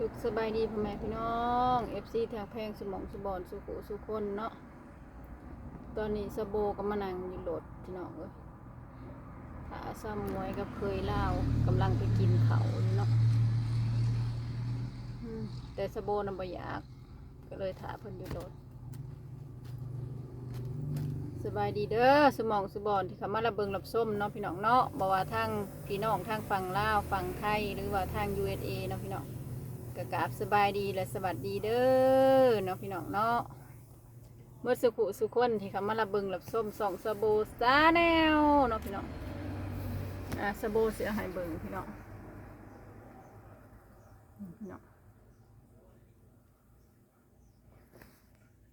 สุขสบายดีพ่อแม่พี่น้อง FC แถวแพงสมองสุบอนสุขสุคนเนาะตอนนี้สโบก็มานั่งอยู่รถพี่น้องเอ้ยขาซ้ำมวยกับเคยเล่ากำลังไปกินเขาเนาะแต่สโบนำบ่อยากก็เลยถาเพิ่นอยู่รถสบายดีเด้อสมองสุบอนที่เขามาระเบิงรับส้มเนาะพี่น้องเนาะบอกว่าทางพี่น้องทางฝั่งลาวฝั่งไทยหรือว่าทาง USA เนาะพี่น้อง กะกราบสบายดีและสวัสดีเด้อเนาะพี่น้องเนาะเมื่อสุขุสุคนที่เขามาระเบิงรับส้มสองสบู่ซาแนวเนาะพี่น้องอะสบู่เสียหายเบิงพี่น้องพี่น้อง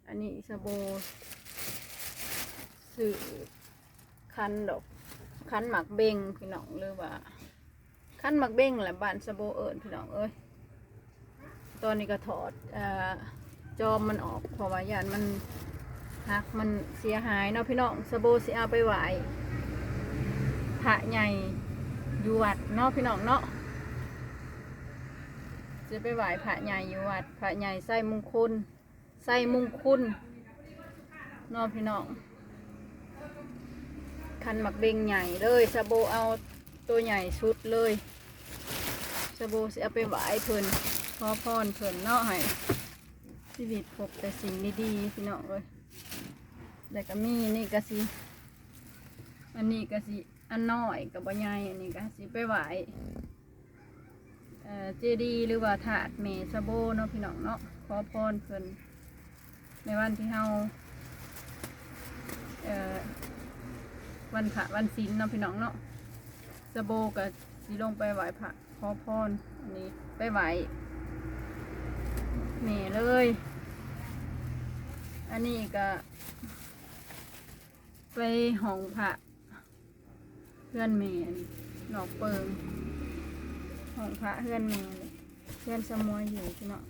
อันนี้สบู่สื่อคันดอกคันหมักเบงพี่น้องหรือว่าคันหมักเบงแหละบ้านสะโบเอิญพี่น้องเอ้ย ตอนนี้ก็ถอดอจอมมันออกเพราะว่ายานมันหักมันเสียหายเนาะพี่น้องสโบสิเอาไปไหวพระใหญ่อยู่วัดเนาะพี่น้องเนาะจะไปไหวพระใหญ่อยู่วัดพระใหญ่ใส่มงคลใส่มงคุณเนาะพี่น้องคันหมักเบงใหญ่เลยสะโบเอาตัวใหญ่ชุดเลยสโบสิเอาไปไหวเพิ่น อพรเพิ่นเนาะให้ชีวิตพบแต่สิ่งดีๆพี่น้องเลยแล้วก็มีนี่ก็สิอันนี้ก็สิอันน้อยกับบ่ใหญ่อันนี้ก็สิไปไหวเอ่อเจดีย์หรือว่าถาดเมสโบเนาะพี่น้องเนาะขอพรเพิ่นในวันที่เฮาเอ่อวันพระวันศีลเนาะพี่น้องเนาะสโบกับสีลงไปไหว้พระขอพรอันนี้ไปไหว้ แม่เลย อันนี้ก็ ไปห้องพระเพื่อนแม่นี่นอกเปิงห้องพระเพื่อนแม่นี่เพื่อนสมวยอยู่พี่น้อง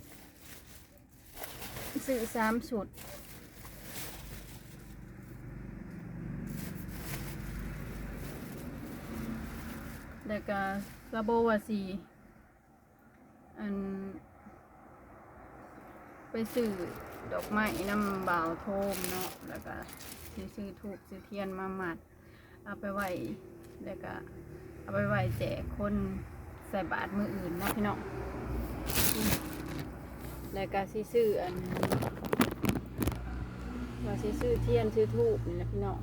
ซื้อสามสุดแล้วก็กระโบวาสีอัน ไปซื้อดอกไม้น้ำบ่าวโทมเนาะแล้วก็สิซื้อถูกซื้อเทียนมาหมัด เอาไปไหว้แล้วก็เอาไปไหว้แจกคนใส่บาตรมืออื่นนะพี่น้องแล้วก็สิซื้ออันว่าสิซื้อเทียนซื้อถูกนี่แหละพี่น้อง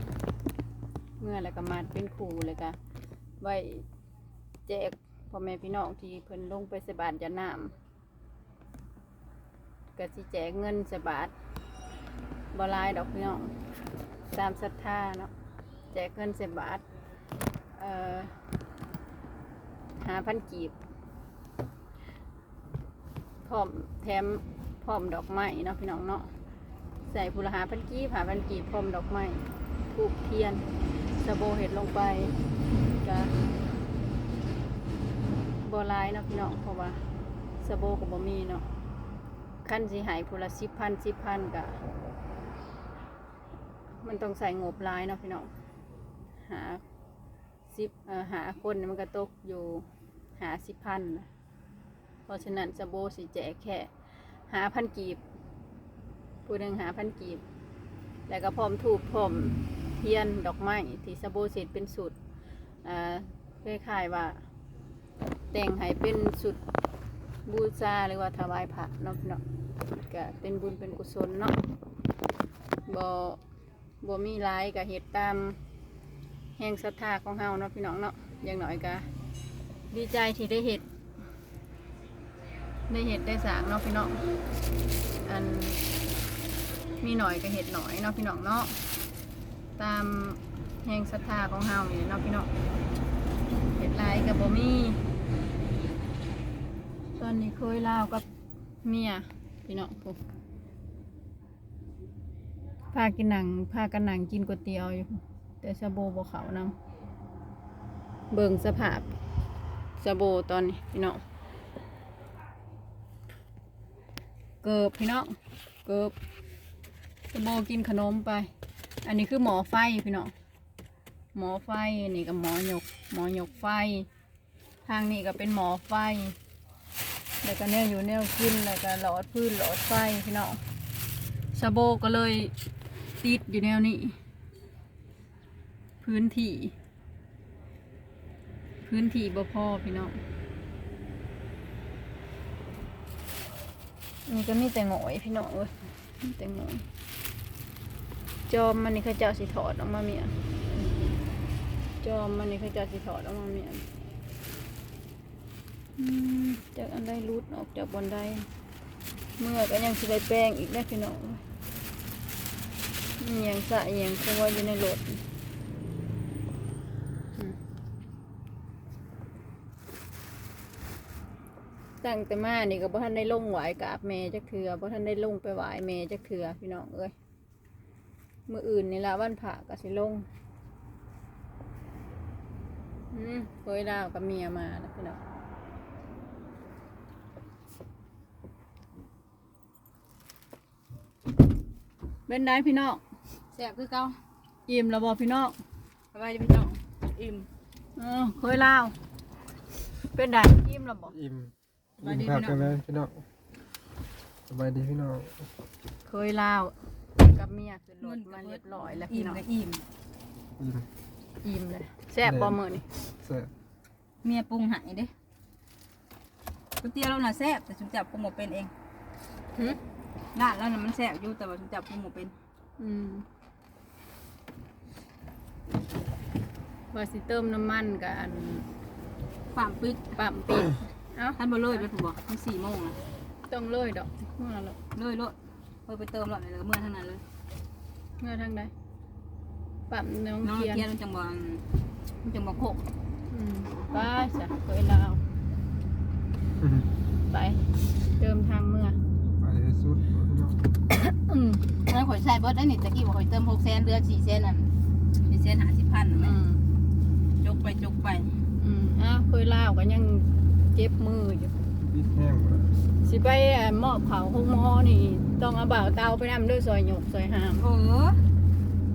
เมื่อแล้วก็มัดเป็นขู่แล้วก็ไหว้แจกพ่อแม่พี่น้องที่เพิ่นลงไปใส่บาตรยาน้ำ ก็สิแจกเงินส่บาทบลายดอกพี่น้องตามศรัทธาเนาะแจกเงินส่บาทเอ่อหาพันกีบพร้อมแถมพร้อมดอกไม้เนาะพี่น้องเนาะใส่ผู้ละหาพันกีบหาพันกีบพร้อมดอกไม้ทูบเทียนสะโบเห็ดลงไปก็บลายเนาะพี่น้องเพราะว่าสะโบกับบมีเนาะ ขั้นสิหายพูละสิบพันสิบพันกะมันต้องใส่งบหลายเนาะพี่น้องหาสิบหาคนมันก็ตกอยู่หาสิบพันเพราะฉะนั้นสะโบสิแจกแค่หาพันกีบผู้หนึ่งหาพันกีบ แล้วก็พร้อมถูกพร้อมเทียนดอกไม้ที่สโบเสร็จเป็นสุดอ่าคล้ายๆว่า แต่งให้เป็นสุด บูชาหรือว่าถวายพระเนาะเนาะก็เป็นบุญเป็นกุศลเนาะบ่บ่มีหลายก็เฮ็ดตามแห่งศรัทธาของเฮาเนาะพี่น้องเนาะอย่างน้อยก็ดีใจที่ได้เฮ็ดได้เฮ็ดได้สางเนาะพี่น้องอันมีหน่อยก็เฮ็ดหน่อยเนาะพี่น้องเนาะตามแห่งศรัทธาของเฮานี่เนาะพี่น้องเห็ดลายกับบ่มี อนนี้เคยลาวกับเมียพี่น้องพวกพากินหนังพากันหนังกินก๋วยเตี๋ยวอยู่แต่สะโบบ่เขานำเบิ่งสภาพสะโบตอนนี้พี่น้องเกิบพี่น้องเกิบสะโบกินขนมไป อันนี้คือหมอไฟพี่น้องหมอไฟนี่ก็หมอหยก หมอหยกไฟ ทางนี้ก็เป็นหมอไฟ แล้วก็แนวอยู่แนวกินแล้วก็หลอดพื้นหลอดไฟพี่น้องสะโบก็เลยติดอยู่แนวนี้ พื้นที่ พื้นที่บ่พอพี่น้องนี่ก็มีแต่หงอยพี่น้องเว้ยมีแต่หงอยจอมมันนี่เขาเจ้าสิถอดออกมาเมียจอมมันนี่เขาเจ้าสิถอดออกมาเมีย จากอันใดรูดออกจากบนใดเมื่อก็ยังสิได้แป้งอีกได้พี่น้องอิหยังสะอิหยังครัวอยู่ในรถตั้งแต่มานี่ก็บ่ทันได้ลงไหวกราบแม่จักเถือบ่ทันได้ลงไปไหวแม่จักเถือพี่น้องเอ้ยมื้ออื่นนี่ละวันพระก็สิลงอืมเคยดาวกับเมียมาแล้วพี่น้อง เป็นได้พี่น้องแซ่บคือเก่าอิ่มแล้วบ่พี่น้องสบายดีพี่น้องอิ่มเออเคยลาวเป็นได้อิ่มแล้วบ่ อิ่มสบายดีอิ่มพี่น้องกันเลยพี่น้องสบายดีพี่น้องเคยลาวกับเมียขึ้นรถมาเรียบร้อยแล้วอิ่พี่มน้องก็อิ่มอิ่มอิ่มเลยแซ่บบ่มื้อนี่เสร็จเมียปรุงใหายเด้ก๋วยเตี๋ยวเราน่ะแซ่บแต่ฉันจับปรุงหมดเป็นเองหึ ร้านแล้วน่ะมันแซ่บอยู่แต่ว่าฉันจับปรุงหมดเป็นอืมว่าสิเติมน้ำมันกับอันความปิดปั๊มปิดเอ้าท่านบ่เลยไปผมบอกมันสี่โมงนะต้องเลยดอกเมื่อละเลยโลดเออไปเติมหลอดเลยเมื่อทั้งนั้นเลยเมื่อทางใดปั๊มน้องน้องเทียนเทียนมันจังบ่มันจังบ่โคกอืมไปจ้ะเคยลาวไป เติมทางเมื่อไปให้ สุดพี่น้องอืมแล้วข่อยใส่เบิดได้นี่ตะกี้บอกข่อยเติม6แสนเหลือ4แสนนั่น4แสน50พันอืมจกไปจกไป อืมอ้าวเคยลาวก็ยังเจ็บมืออยู่ปิดแห้งหมดแล้วสิไปอ่ามอบเขาห้องหมอนี่ ต้องเอาบ่าวเตาไปนำด้วยซอยหยกซอยหามโอ้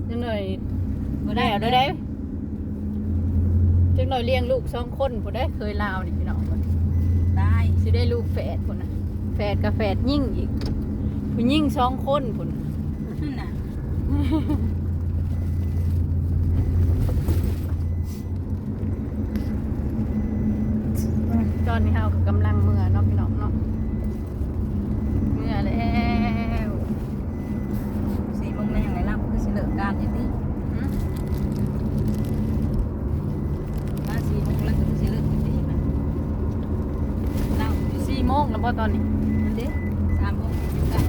จังหน่อยบ่ได้ได้เอาได้ได้จังหน่อยเลี้ยงลูกสองคนผู้ได้เคยลาวนี่พี่น้องพุ่นได้สิได้ลูกแฝดพุ่นนะ แฝดกับแฝดยิ่งอีกผู้ยิ่งสองคนพุ่นนั่นน่ะตอนนี้เฮาก็กำลังเมื่อเนาะพี่น้องเนาะเมื่อแล้วสี่โมงแรงเลยล่ะคือสิเลิกการอยู่ติหืมมาสี่โมงแล้วก็คือสิเลิกอยู่ติมันเล่าสี่โมงแล้วพอตอนนี้ มันเด้สามโมงได้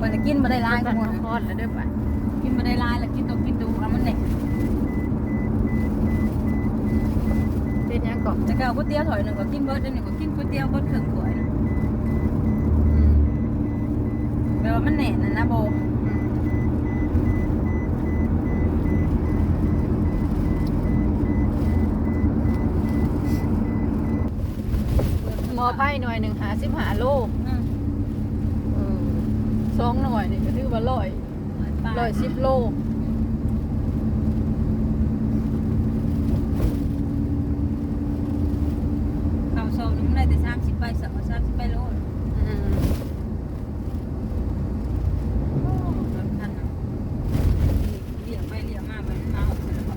บ่ได้ กินบ่ได้หลายกักันนหมดคอดแล้วเด้อปะกินบ่ได้หลายแล้วกินต้องกินดูเอามันเด็กเป็นยังก่อนจะก็เอาก๋วยเตี๋ยวถ้วยหนึ่งก็กินเบิดเดี๋ยวนี้ก็กินก๋วยเตี๋ยวเบิดครึ่งถ้วยนะอืมแปลว่ามันแน่นนะนะโบมอไพ่หน่วยหนึ่งหาสิบหาโลอืม สองหน่อยนี่ก็ถือว่าร้อยร้อยสิบโล ข้าวซอยนี่มันได้แต่30ใบสาม30ใบโล อืม สำคัญนะเลี้ยงไปเลี้ยงมาไปเอาเสร็จแล้วก็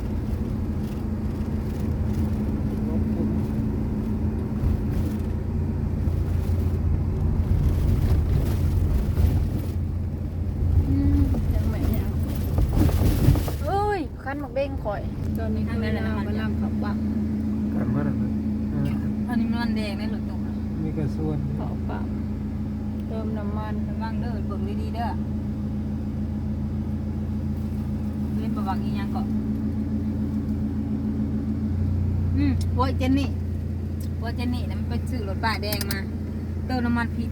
อืมยังไม่ยังเอ้ยคันหมักเบ้งข่ อยตอนนี้คือเวลามาลำขับปักกันเมื่อไหร่นะเอออันนี้มันแดงในรถตุกนะมีกระส่วนขับปักเติมน้ำมัน ระวังเด้อเบิ่งดีๆเด้อเล่นประวังอีหยังก็อืมโว้ยเจนนี่โว้ยเจนนี่นะมันไปซื้อรถป้ายแดงมา เติมน้ำมันผิด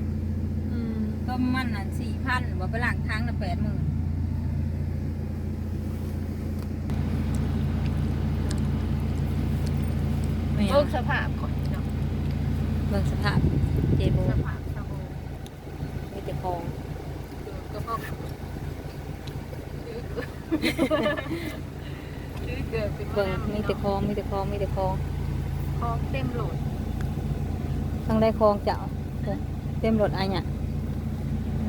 อืม เติมน้ำมันน่ะสี่พันว่าไปล้างทางน่ะแปดหมื่น เบิกสภาพข่อยเนาะเบิ่งสภาพเจโบสภาพสภาพมีแต่ของก็บอกซื้อเกือบเป็นเบิ่งมีแต่คลองมีแต่คลองมีแต่คลองของเต็มโหลดทั้งได้คลองเจ้าเต็มรถอันเนี่ย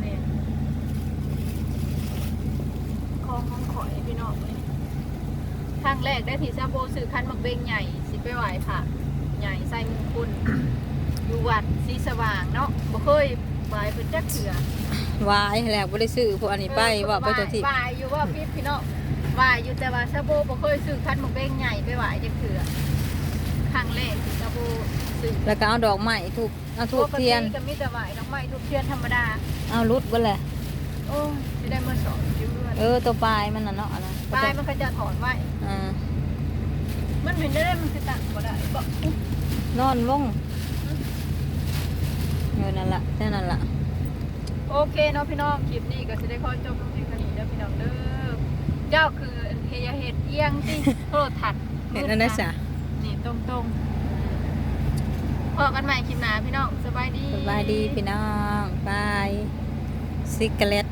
เนี่ยของของข่อยพี่น้องเลยทางแรกได้ที่ซาโบซื้อคันมักเบงใหญ่สิ ไปไหวค่ะ ใหญ่ใส่มงคลอยู่วัดสีสว่างเนาะบ่เคยไหวเป็นจักเถื่อวายแล้วบ่ได้ซื้อพวกอันนี้ไปว่าไปตัวที่ไหวอยู่ว่าพี่พี่น้องไหวอยู่แต่ว่าซาโบบ่เคยซื้อคันมักเบงใหญ่ไปไหวจักเถื่อครั้งแรกที่ซาโบซื้อแล้วก็เอาดอกไม้ทูบเอาทูบเทียนปกติก็มีแต่ไหวดอกไม้ทูบเทียนธรรมดาเอารุดเบ่แหละโอ้จะได้เมื่อสองจิ้วเลือดเออตัวปลายมันน่ะเนาะอันนะปลายมันก็จะถอนไว้อ่า มันเป็นได้มันคือตัดบ่ได้บ่นอนลงเออนั่นล่ะแค่นั้นล่ะโอเคเนาะพี่น้องคลิปนี้ก็จะได้ขอจบลงเพียงเท่านี้เด้อพี่น้องเด้อเจ้าคือเฮียเฮ็ดเอียงที่โทรทัศน์เห็นอันนั้นจ้ะนี่ตรงๆพอกันใหม่คลิปหน้าพี่น้องสบายดีสบายดีพี่น้องบายซิกเกเลต